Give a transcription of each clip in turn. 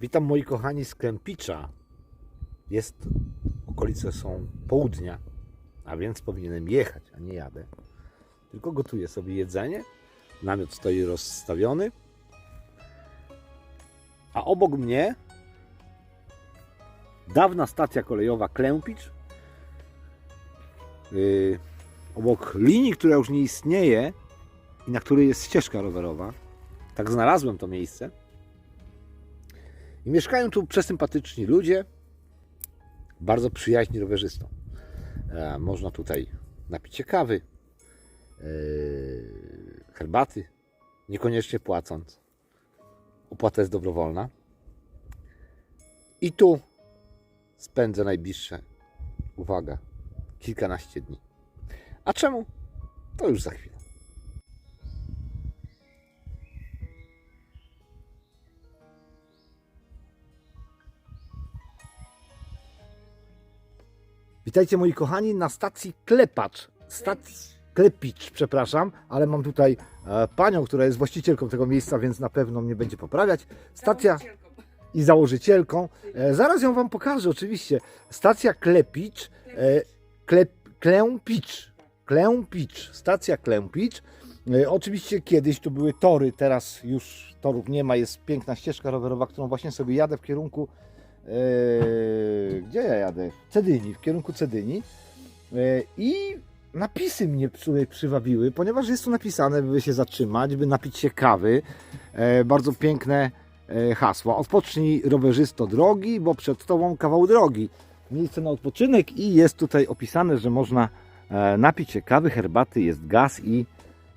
Witam moi kochani z Krępicza. Jest, okolice są południa, a więc powinienem jechać, a nie jadę. Tylko gotuję sobie jedzenie. Namiot stoi rozstawiony. A obok mnie dawna stacja kolejowa Klępicz. Yy, obok linii, która już nie istnieje i na której jest ścieżka rowerowa. Tak znalazłem to miejsce. I mieszkają tu przesympatyczni ludzie, bardzo przyjaźni rowerzystom. E, można tutaj napić się kawy, e, herbaty, niekoniecznie płacąc. Opłata jest dobrowolna. I tu spędzę najbliższe, uwaga, kilkanaście dni. A czemu? To już za chwilę. Witajcie moi kochani na stacji Klepacz. Stacji Klepicz, przepraszam, ale mam tutaj e, panią, która jest właścicielką tego miejsca, więc na pewno mnie będzie poprawiać. Stacja i założycielką. E, zaraz ją wam pokażę oczywiście. Stacja Klepicz, e, Klep, Klępicz. Klępicz, stacja Klępicz. E, oczywiście kiedyś tu były tory, teraz już torów nie ma, jest piękna ścieżka rowerowa, którą właśnie sobie jadę w kierunku Eee, gdzie ja jadę? Cedyni, w kierunku Cedyni. Eee, I napisy mnie przywabiły, ponieważ jest tu napisane, by się zatrzymać, by napić się kawy. Eee, bardzo piękne e, hasło. Odpocznij rowerzysto drogi, bo przed tobą kawał drogi. Miejsce na odpoczynek i jest tutaj opisane, że można napić się kawy, herbaty, jest gaz i,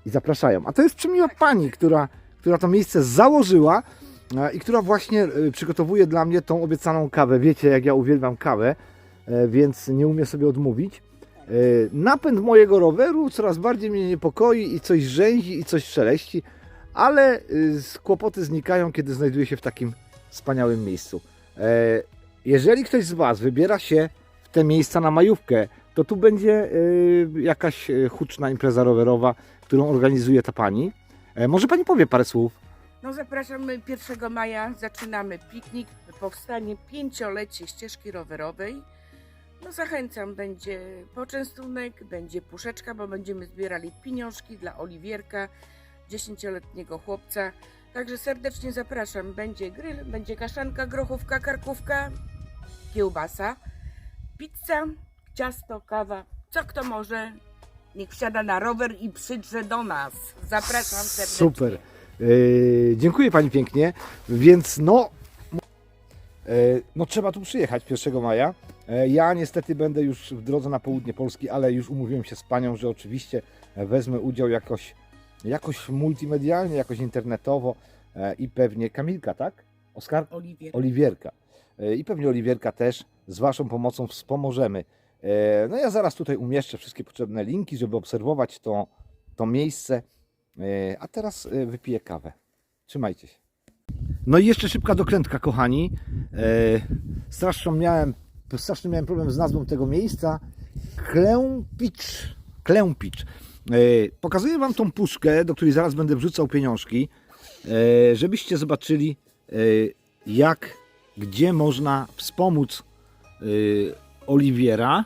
i zapraszają. A to jest przemiła pani, która, która to miejsce założyła i która właśnie e, przygotowuje dla mnie tą obiecaną kawę. Wiecie, jak ja uwielbiam kawę, e, więc nie umiem sobie odmówić. E, Napęd mojego roweru coraz bardziej mnie niepokoi i coś rzęzi i coś szeleści, ale kłopoty znikają, kiedy znajduję się w takim wspaniałym miejscu. Jeżeli ktoś z Was wybiera się w te miejsca na majówkę, to tu będzie jakaś huczna impreza rowerowa, którą organizuje ta pani. Może Pani powie parę słów? No zapraszamy 1 maja, zaczynamy piknik, powstanie pięciolecie ścieżki rowerowej. No zachęcam, będzie poczęstunek, będzie puszeczka, bo będziemy zbierali pieniążki dla Oliwierka, 10-letniego chłopca. Także serdecznie zapraszam. Będzie grill, będzie kaszanka, grochówka, karkówka, kiełbasa, pizza, ciasto, kawa. Co kto może, niech wsiada na rower i przydrze do nas. Zapraszam serdecznie. Super. E, dziękuję Pani pięknie. Więc no, e, no trzeba tu przyjechać 1 maja. E, ja niestety będę już w drodze na południe Polski, ale już umówiłem się z Panią, że oczywiście wezmę udział jakoś, jakoś multimedialnie, jakoś internetowo i pewnie Kamilka, tak? Oskar? Oliwier. Oliwierka. E, I pewnie Oliwierka też z Waszą pomocą wspomożemy. No ja zaraz tutaj umieszczę wszystkie potrzebne linki, żeby obserwować to, to miejsce. E, A teraz e, wypiję kawę. Trzymajcie się. No i jeszcze szybka dokrętka, kochani. E, Strasznie miałem, strasznie miałem problem z nazwą tego miejsca. Klępicz. Klępicz. Pokazuję Wam tą puszkę, do której zaraz będę wrzucał pieniążki, żebyście zobaczyli, jak, gdzie można wspomóc Oliwiera.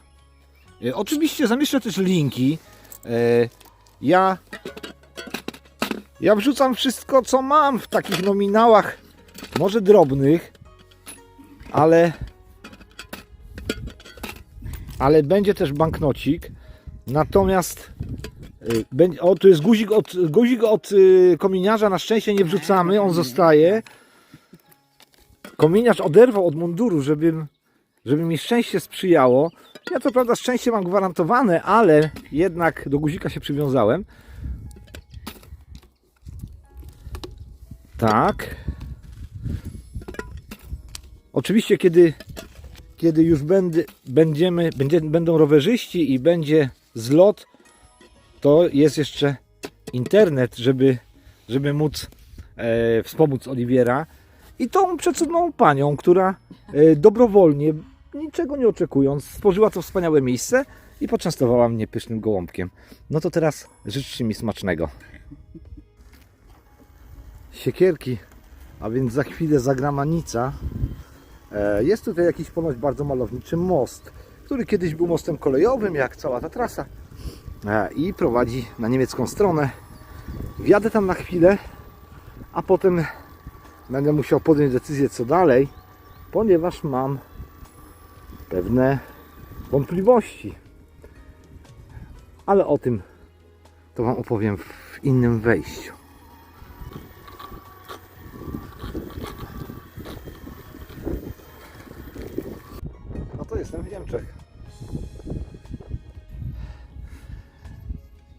Oczywiście zamieszczę też linki. Ja ja wrzucam wszystko, co mam w takich nominałach, może drobnych, ale ale będzie też banknocik. Natomiast y, o, tu jest guzik od, guzik od y, kominiarza, na szczęście nie wrzucamy, on zostaje. Kominiarz oderwał od munduru, żebym, żeby mi szczęście sprzyjało. Ja co prawda szczęście mam gwarantowane, ale jednak do guzika się przywiązałem. Tak. Oczywiście, kiedy, kiedy już będę, będziemy, będzie, będą rowerzyści i będzie zlot, to jest jeszcze internet, żeby, żeby móc e, wspomóc Oliwiera. I tą przecudną panią, która e, dobrowolnie, niczego nie oczekując, stworzyła to wspaniałe miejsce i poczęstowała mnie pysznym gołąbkiem. No to teraz życzcie mi smacznego. Siekierki a więc za chwilę zagramanica. E, Jest tutaj jakiś ponoć bardzo malowniczy most, który kiedyś był mostem kolejowym, jak cała ta trasa e, i prowadzi na niemiecką stronę. Wjadę tam na chwilę, a potem będę musiał podjąć decyzję co dalej, ponieważ mam pewne wątpliwości. Ale o tym to Wam opowiem w innym wejściu. Jestem w Niemczech.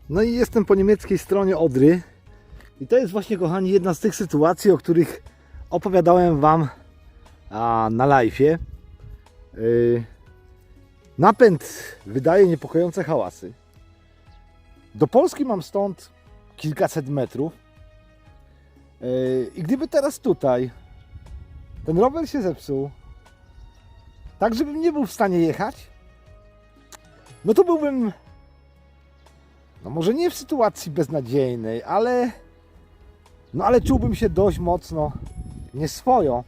No i jestem po niemieckiej stronie Odry. I to jest właśnie, kochani, jedna z tych sytuacji, o których opowiadałem Wam a, na live'ie. Yy, napęd wydaje niepokojące hałasy. Do Polski mam stąd kilkaset metrów. Yy, I gdyby teraz tutaj ten rower się zepsuł, tak żebym nie był w stanie jechać, no to byłbym, no może nie w sytuacji beznadziejnej, ale, no ale czułbym się dość mocno nieswojo.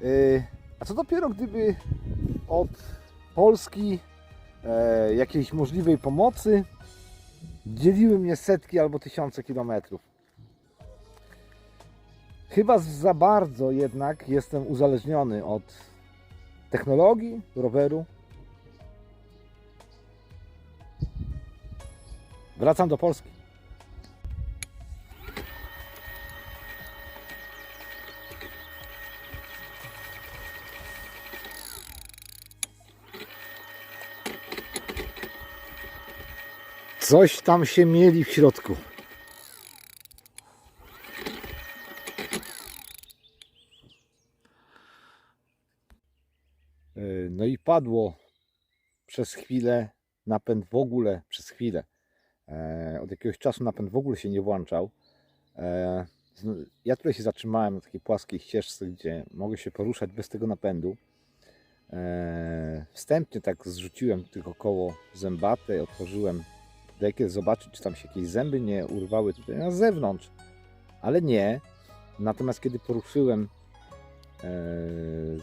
Yy, a co dopiero gdyby od Polski e, jakiejś możliwej pomocy dzieliły mnie setki albo tysiące kilometrów. Chyba za bardzo jednak jestem uzależniony od technologii roweru. Wracam do Polski. Coś tam się mieli w środku. Yy, No i padło przez chwilę napęd w ogóle, przez chwilę. E, Od jakiegoś czasu napęd w ogóle się nie włączał. E, Ja tutaj się zatrzymałem na takiej płaskiej ścieżce, gdzie mogę się poruszać bez tego napędu. E, Wstępnie tak zrzuciłem tylko koło zębate, otworzyłem dekiel, zobaczyć, czy tam się jakieś zęby nie urwały tutaj na zewnątrz. Ale nie. Natomiast kiedy poruszyłem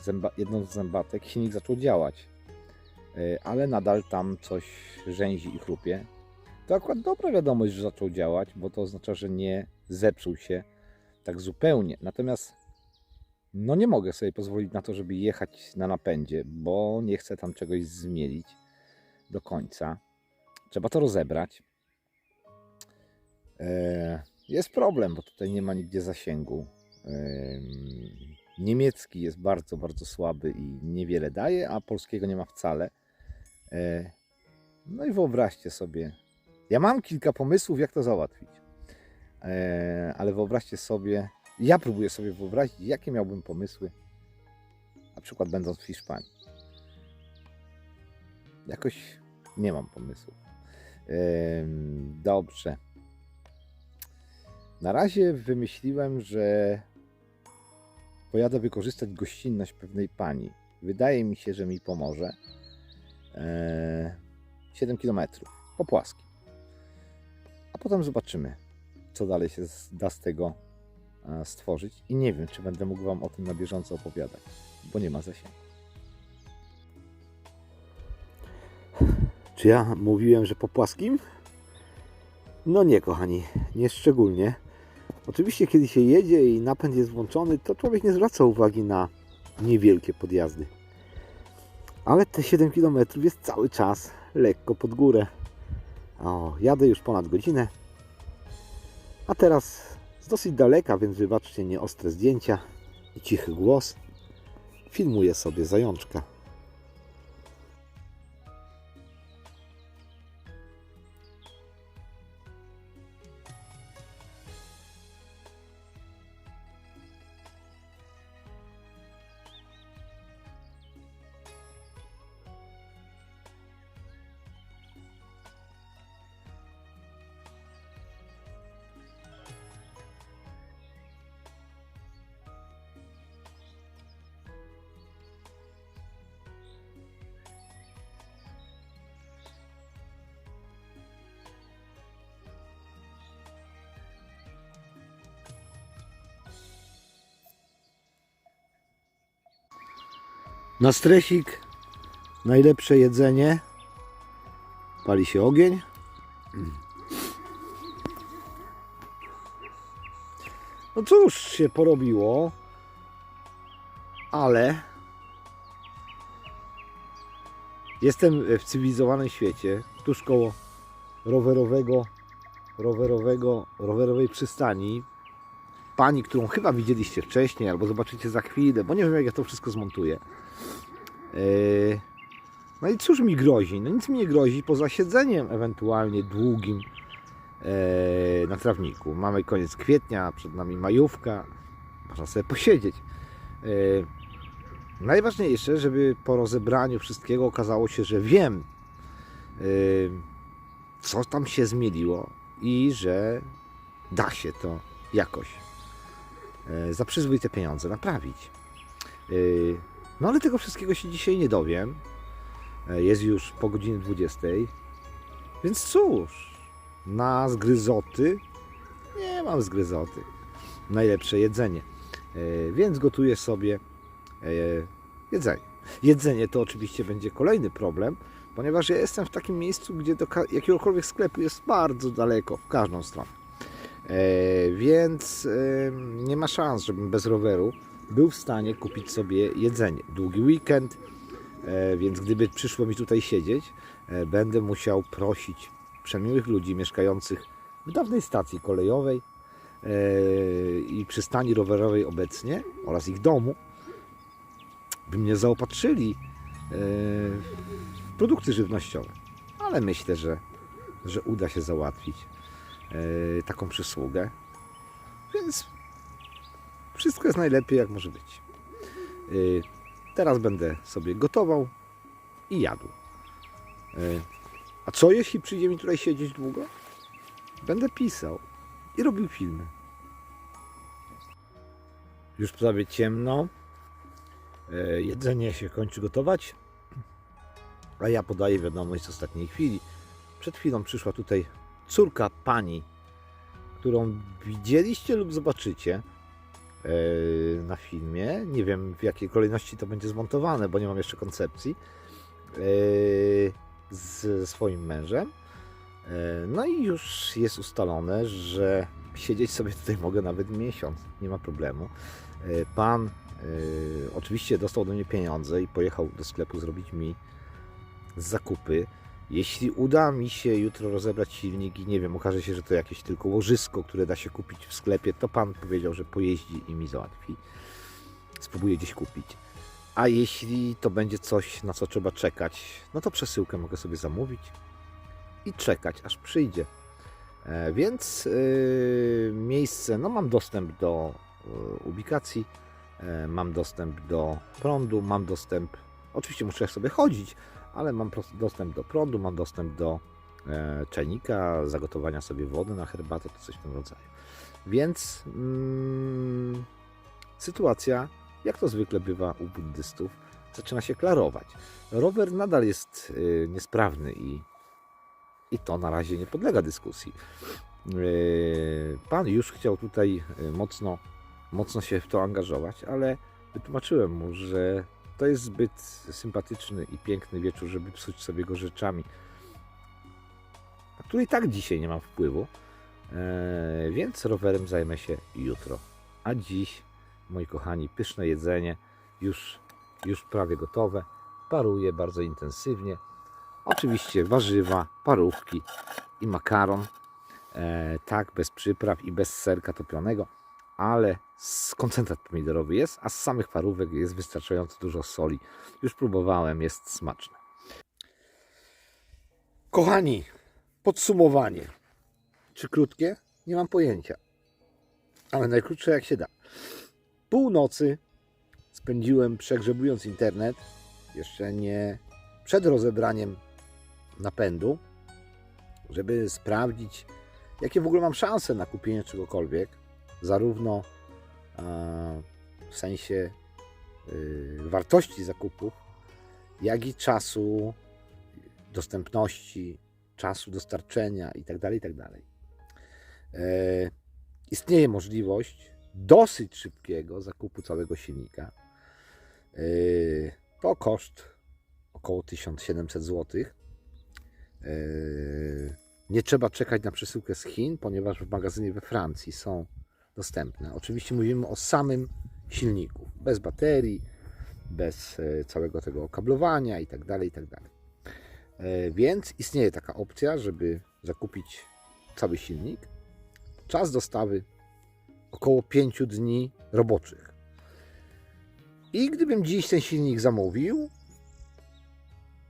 zęba, jedną z zębatek, silnik zaczął działać. E, ale nadal tam coś rzęzi i chrupie. To akurat dobra wiadomość, że zaczął działać, bo to oznacza, że nie zepsuł się tak zupełnie. Natomiast no nie mogę sobie pozwolić na to, żeby jechać na napędzie, bo nie chcę tam czegoś zmielić do końca. Trzeba to rozebrać. E, Jest problem, bo tutaj nie ma nigdzie zasięgu. Em, Niemiecki jest bardzo, bardzo słaby i niewiele daje, a polskiego nie ma wcale. E, No i wyobraźcie sobie, ja mam kilka pomysłów, jak to załatwić. E, Ale wyobraźcie sobie, ja próbuję sobie wyobrazić, jakie miałbym pomysły, na przykład będąc w Hiszpanii. Jakoś nie mam pomysłu. Em, Dobrze. Na razie wymyśliłem, że pojadę wykorzystać gościnność pewnej pani. Wydaje mi się, że mi pomoże. E, 7 km po płaskim. A potem zobaczymy, co dalej się da z tego e, stworzyć. I nie wiem, czy będę mógł Wam o tym na bieżąco opowiadać, bo nie ma zasięgu. Czy ja mówiłem, że po płaskim? No nie, kochani, nie szczególnie. Oczywiście, kiedy się jedzie i napęd jest włączony, to człowiek nie zwraca uwagi na niewielkie podjazdy. Ale te 7 km jest cały czas lekko pod górę. O, jadę już ponad godzinę. A teraz z dosyć daleka, więc wybaczcie nieostre zdjęcia i cichy głos. Filmuję sobie zajączka. Na stresik najlepsze jedzenie. Pali się ogień. No cóż się porobiło, ale jestem w cywilizowanym świecie, tuż koło rowerowego, rowerowego, rowerowej przystani. Pani, którą chyba widzieliście wcześniej, albo zobaczycie za chwilę, bo nie wiem jak ja to wszystko zmontuję. Yy, No i cóż mi grozi? No nic mi nie grozi poza siedzeniem ewentualnie długim e, na trawniku. Mamy koniec kwietnia, przed nami majówka, można sobie posiedzieć. E, Najważniejsze, żeby po rozebraniu wszystkiego okazało się, że wiem, co tam się zmieniło i że da się to jakoś za przyzwoite pieniądze naprawić. No ale tego wszystkiego się dzisiaj nie dowiem. E, Jest już po godzinie 20. Więc cóż, na zgryzoty nie mam zgryzoty. Najlepsze jedzenie. E, Więc gotuję sobie e, jedzenie. Jedzenie to oczywiście będzie kolejny problem, ponieważ ja jestem w takim miejscu, gdzie do jakiegokolwiek sklepu jest bardzo daleko, w każdą stronę. Więc nie ma szans, żebym bez roweru był w stanie kupić sobie jedzenie. Długi weekend, e, więc gdyby przyszło mi tutaj siedzieć, e, będę musiał prosić przemiłych ludzi mieszkających w dawnej stacji kolejowej e, i przystani rowerowej obecnie oraz ich domu, by mnie zaopatrzyli w produkty żywnościowe. Ale myślę, że, że uda się załatwić taką przysługę. Więc wszystko jest najlepiej jak może być. Y, Teraz będę sobie gotował i jadł. Y, A co jeśli przyjdzie mi tutaj siedzieć długo? Będę pisał i robił filmy. Już prawie ciemno. Y, Jedzenie się kończy gotować. A ja podaję wiadomość z ostatniej chwili. Przed chwilą przyszła tutaj córka pani, którą widzieliście lub zobaczycie na filmie. Nie wiem w jakiej kolejności to będzie zmontowane, bo nie mam jeszcze koncepcji. E, Z swoim mężem. E, No i już jest ustalone, że siedzieć sobie tutaj mogę nawet miesiąc, nie ma problemu. E, Pan e, oczywiście dostał do mnie pieniądze i pojechał do sklepu zrobić mi zakupy. Jeśli uda mi się jutro rozebrać silnik i nie wiem, okaże się, że to jakieś tylko łożysko, które da się kupić w sklepie, to pan powiedział, że pojeździ i mi załatwi. Spróbuję gdzieś kupić. A jeśli to będzie coś, na co trzeba czekać, no to przesyłkę mogę sobie zamówić i czekać, aż przyjdzie. E, Więc yy, miejsce, no mam dostęp do yy, ubikacji, e, mam dostęp do prądu, mam dostęp, oczywiście muszę sobie chodzić, ale mam prost- dostęp do prądu, mam dostęp do e, czajnika, zagotowania sobie wody na herbatę, czy coś w tym rodzaju. Więc mm, sytuacja, jak to zwykle bywa u buddystów, zaczyna się klarować. Rower nadal jest y, niesprawny i, i to na razie nie podlega dyskusji. Y, Pan już chciał tutaj y, mocno, mocno się w to angażować, ale wytłumaczyłem mu, że to jest zbyt sympatyczny i piękny wieczór, żeby psuć sobie go rzeczami, na które i tak dzisiaj nie mam wpływu. E, więc rowerem zajmę się jutro. A dziś, moi kochani, pyszne jedzenie, już, już prawie gotowe. Paruję bardzo intensywnie. Oczywiście warzywa, parówki i makaron. E, tak, bez przypraw i bez serka topionego, ale koncentrat pomidorowy jest, a z samych parówek jest wystarczająco dużo soli. Już próbowałem, jest smaczne. Kochani, podsumowanie. Czy krótkie? Nie mam pojęcia. Ale najkrótsze jak się da. Północy spędziłem przegrzebując internet. Jeszcze nie przed rozebraniem napędu, żeby sprawdzić, jakie w ogóle mam szanse na kupienie czegokolwiek. Zarówno e, w sensie y, wartości zakupów, jak i czasu, dostępności, czasu dostarczenia itd. itd. E, istnieje możliwość dosyć szybkiego zakupu całego silnika. E, To koszt około 1700 zł. Nie trzeba czekać na przesyłkę z Chin, ponieważ w magazynie we Francji są dostępne. Oczywiście mówimy o samym silniku, bez baterii, bez e, całego tego okablowania tak dalej, tak. E, Więc istnieje taka opcja, żeby zakupić cały silnik. Czas dostawy około 5 dni roboczych. I gdybym dziś ten silnik zamówił,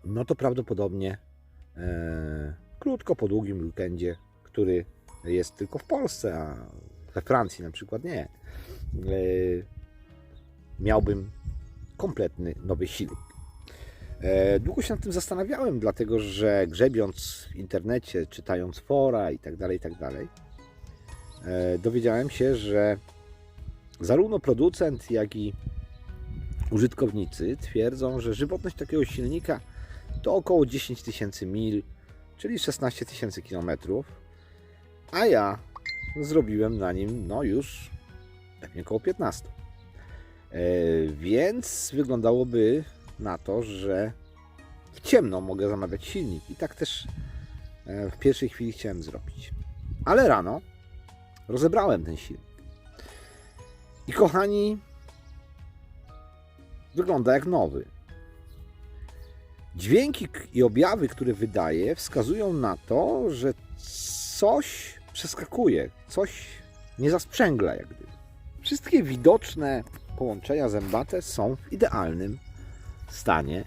no to prawdopodobnie e, krótko po długim weekendzie, który jest tylko w Polsce, a we Francji na przykład nie, e, miałbym kompletny nowy silnik. E, Długo się nad tym zastanawiałem, dlatego że grzebiąc w internecie, czytając fora i tak dalej, tak e, dowiedziałem się, że zarówno producent, jak i użytkownicy twierdzą, że żywotność takiego silnika to około 10 tysięcy mil, czyli 16 tysięcy kilometrów, a ja zrobiłem na nim no już pewnie około 15. E, więc wyglądałoby na to, że w ciemno mogę zamawiać silnik. I tak też e, w pierwszej chwili chciałem zrobić. Ale rano rozebrałem ten silnik. I kochani, wygląda jak nowy. Dźwięki i objawy, które wydaje, wskazują na to, że coś przeskakuje, coś nie zasprzęgla jak gdyby. Wszystkie widoczne połączenia zębate są w idealnym stanie.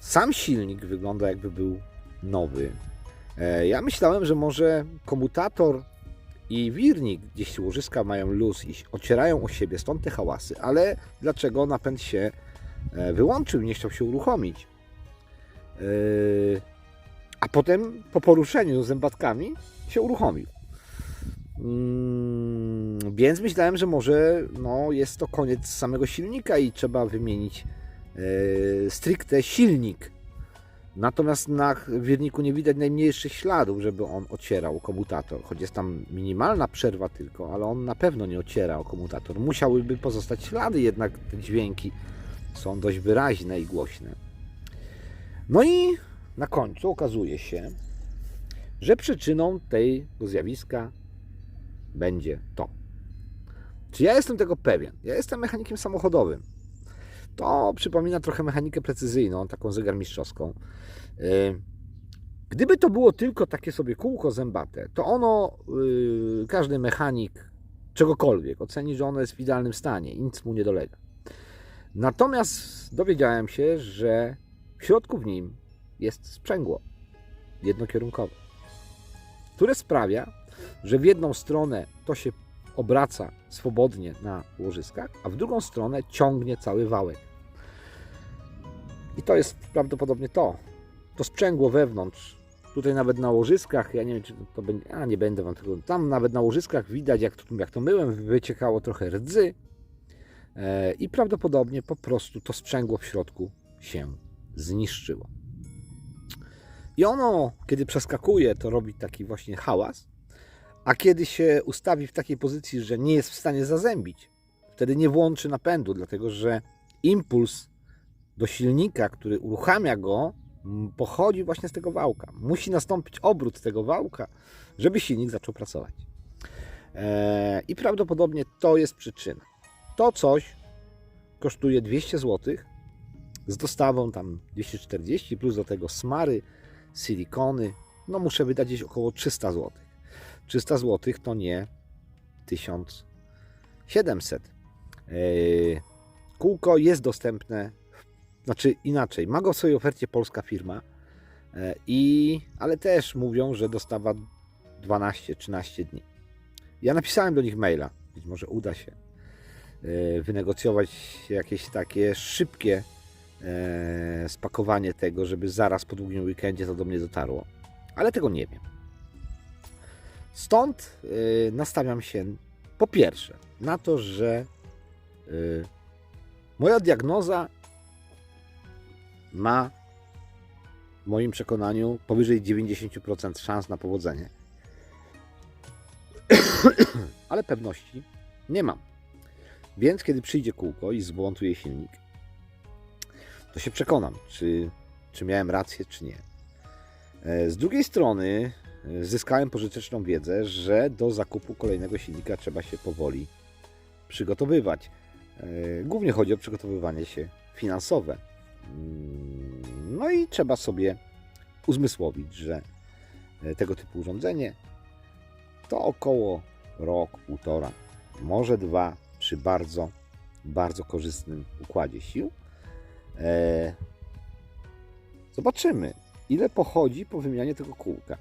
Sam silnik wygląda jakby był nowy. E, Ja myślałem, że może komutator i wirnik, gdzieś łożyska mają luz i ocierają o siebie, stąd te hałasy, ale dlaczego napęd się e, wyłączył nie chciał się uruchomić? E, A potem po poruszeniu zębatkami się uruchomił. Mm, Więc myślałem, że może no, jest to koniec samego silnika i trzeba wymienić e, stricte silnik. Natomiast na wirniku nie widać najmniejszych śladów, żeby on ocierał komutator. Choć jest tam minimalna przerwa tylko, ale on na pewno nie ociera o komutator. Musiałyby pozostać ślady, jednak te dźwięki są dość wyraźne i głośne. No i na końcu okazuje się, że przyczyną tego zjawiska będzie to. Czy ja jestem tego pewien? Ja jestem mechanikiem samochodowym. To przypomina trochę mechanikę precyzyjną, taką zegarmistrzowską. Yy, Gdyby to było tylko takie sobie kółko zębate, to ono, yy, każdy mechanik czegokolwiek oceni, że ono jest w idealnym stanie i nic mu nie dolega. Natomiast dowiedziałem się, że w środku w nim jest sprzęgło jednokierunkowe, które sprawia, że w jedną stronę to się obraca swobodnie na łożyskach, a w drugą stronę ciągnie cały wałek. I to jest prawdopodobnie to. To sprzęgło wewnątrz. Tutaj nawet na łożyskach, ja nie wiem, czy to będzie. A nie będę wam tego. Tam nawet na łożyskach widać, jak to, jak to myłem, wyciekało trochę rdzy. E, I prawdopodobnie po prostu to sprzęgło w środku się zniszczyło. I ono, kiedy przeskakuje, to robi taki właśnie hałas. A kiedy się ustawi w takiej pozycji, że nie jest w stanie zazębić, wtedy nie włączy napędu, dlatego że impuls do silnika, który uruchamia go, pochodzi właśnie z tego wałka. Musi nastąpić obrót tego wałka, żeby silnik zaczął pracować. Eee, I prawdopodobnie to jest przyczyna. To coś kosztuje 200 zł z dostawą tam 240 plus do tego smary, silikony. No muszę wydać gdzieś około 300 zł. 300 zł to nie 1700. Eee, Kółko jest dostępne, znaczy inaczej, ma go w swojej ofercie polska firma, e, i, ale też mówią, że dostawa 12-13 dni. Ja napisałem do nich maila, być może uda się e, wynegocjować jakieś takie szybkie e, spakowanie tego, żeby zaraz po długim weekendzie to do mnie dotarło, ale tego nie wiem. Stąd y, nastawiam się po pierwsze na to, że y, moja diagnoza ma w moim przekonaniu powyżej 90% szans na powodzenie. Ale pewności nie mam. Więc kiedy przyjdzie kółko i zmontuje silnik, to się przekonam, czy, czy miałem rację, czy nie. E, Z drugiej strony zyskałem pożyteczną wiedzę, że do zakupu kolejnego silnika trzeba się powoli przygotowywać. E, Głównie chodzi o przygotowywanie się finansowe. Mm, No i trzeba sobie uzmysłowić, że e, tego typu urządzenie to około rok, półtora, może dwa przy bardzo, bardzo korzystnym układzie sił. E, Zobaczymy, ile pochodzi po wymianie tego kółka.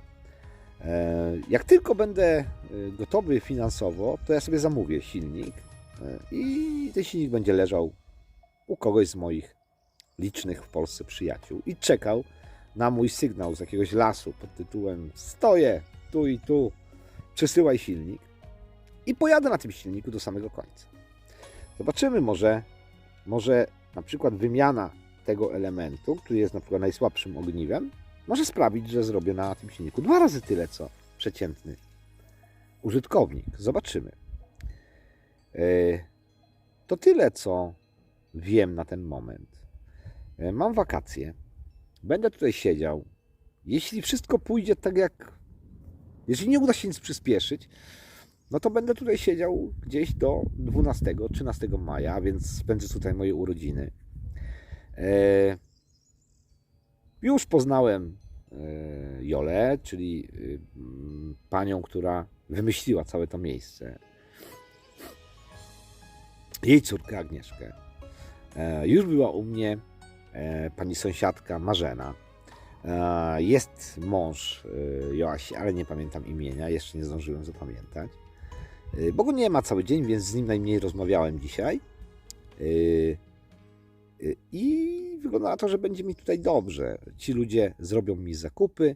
E, Jak tylko będę e, gotowy finansowo, to ja sobie zamówię silnik e, i ten silnik będzie leżał u kogoś z moich licznych w Polsce przyjaciół i czekał na mój sygnał z jakiegoś lasu pod tytułem Stoję tu i tu, przesyłaj silnik i pojadę na tym silniku do samego końca. Zobaczymy, może, może na przykład wymiana tego elementu, który jest na przykład najsłabszym ogniwem, może sprawić, że zrobię na tym silniku dwa razy tyle, co przeciętny użytkownik. Zobaczymy. E, To tyle, co wiem na ten moment. E, Mam wakacje. Będę tutaj siedział. Jeśli wszystko pójdzie tak jak. Jeżeli nie uda się nic przyspieszyć, no to będę tutaj siedział gdzieś do 12-13 maja, więc spędzę tutaj moje urodziny. E, Już poznałem e, Jolę, czyli y, panią, która wymyśliła całe to miejsce. Jej córkę Agnieszkę. E, Już była u mnie e, pani sąsiadka Marzena. Jest mąż Joasi, ale nie pamiętam imienia, jeszcze nie zdążyłem zapamiętać. Bo go nie ma cały dzień, więc z nim najmniej rozmawiałem dzisiaj. I wygląda na to, że będzie mi tutaj dobrze. Ci ludzie zrobią mi zakupy.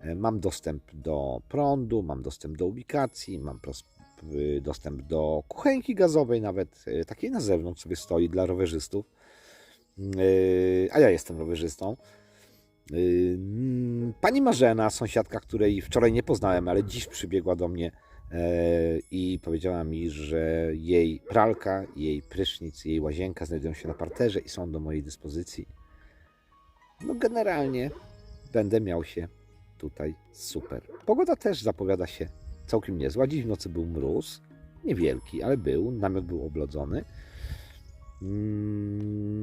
E, Mam dostęp do prądu, mam dostęp do ubikacji, mam y, dostęp do kuchenki gazowej, nawet e, takiej na zewnątrz sobie stoi dla rowerzystów. Yy, A ja jestem rowerzystą. Pani Marzena, sąsiadka, której wczoraj nie poznałem, ale dziś przybiegła do mnie e, i powiedziała mi, że jej pralka, jej prysznic, jej łazienka znajdują się na parterze i są do mojej dyspozycji. No generalnie będę miał się tutaj super. Pogoda też zapowiada się całkiem niezła. Dziś w nocy był mróz, niewielki, ale był. Namiot był oblodzony. Mm,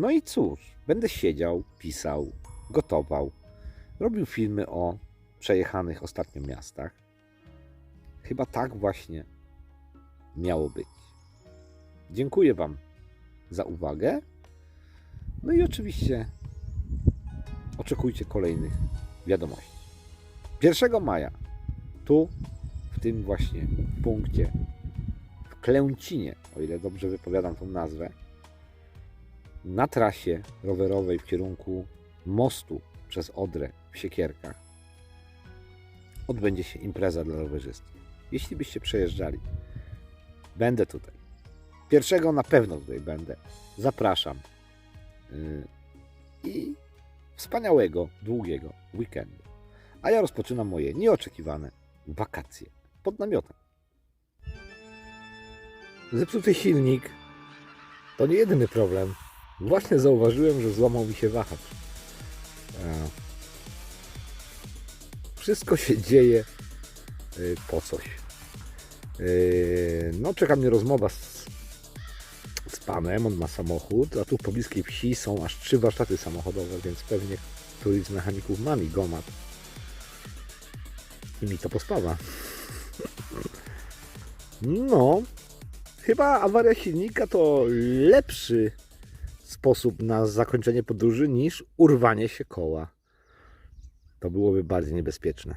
No i cóż, będę siedział, pisał, gotował, robił filmy o przejechanych ostatnio miastach. Chyba tak właśnie miało być. Dziękuję Wam za uwagę. No i oczywiście oczekujcie kolejnych wiadomości. 1 maja tu, w tym właśnie punkcie, w Klęcinie, o ile dobrze wypowiadam tą nazwę, na trasie rowerowej w kierunku mostu przez Odrę w Siekierkach odbędzie się impreza dla rowerzystów. Jeśli byście przejeżdżali, będę tutaj. Pierwszego na pewno tutaj będę. Zapraszam. Yy, I wspaniałego, długiego weekendu. A ja rozpoczynam moje nieoczekiwane wakacje pod namiotem. Zepsuty silnik to nie jedyny problem. Właśnie zauważyłem, że złamał mi się wahacz. E, Wszystko się dzieje y, po coś. Y, No, czeka mnie rozmowa z, z panem, on ma samochód, a tu w pobliskiej wsi są aż trzy warsztaty samochodowe, więc pewnie któryś z mechaników ma mi gomat. I mi to pospawa. No, chyba awaria silnika to lepszy sposób na zakończenie podróży niż urwanie się koła. To byłoby bardziej niebezpieczne.